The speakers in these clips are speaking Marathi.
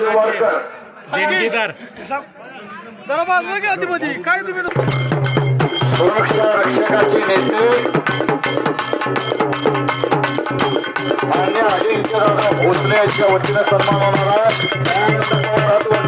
देणगीदार जरा बाजूला घ्या अधिपती काय तुम्ही सुरक्षा रक्षकाचे नेते मान्य अजिंक्यदादा भोसले यांच्या वतीनं सन्मान होणार आहे. दयानंद पवार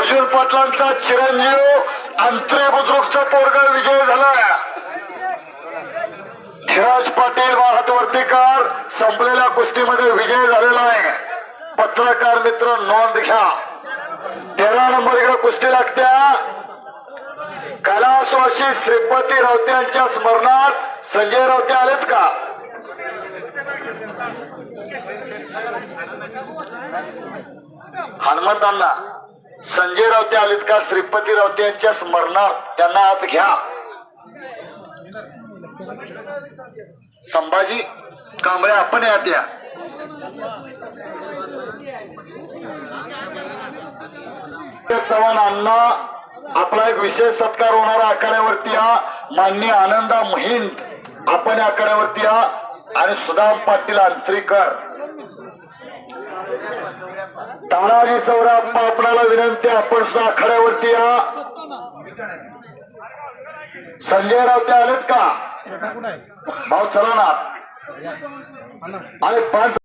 अर्जुन पाटलांचा चिरंजीव अंतरे बुद्रुकचा पोरगा विजय झाला धीराज पाटील बा संपलेल्या कुस्तीमध्ये विजय झालेला आहे. पत्रकार मित्र नोंद घ्या. तेरा नंबर इकडे कुस्ती लागत्या. कैलासवासी श्रीपती रावते यांच्या स्मरणात संजय रावते आलेत का? हनुमंतांना. संजय रावते आलेत का? श्रीपती रावते यांच्या स्मरणात त्यांना आत घ्या. संभाजी कांबळे आपण यात या. चव्हाण अण्णा आपला एक विशेष सत्कार होणारा आखाड्यावरती या. मान्य आनंदा महिंद आपण आखाड्यावरती या. आणि सुदाम पाटील अंत्रीकर तानाजी चौराप्पा आपणाला विनंती आपण सुद्धा आखाड्यावरती या. संजय रावते आलेत का? भाऊ चला ना. आणि पाच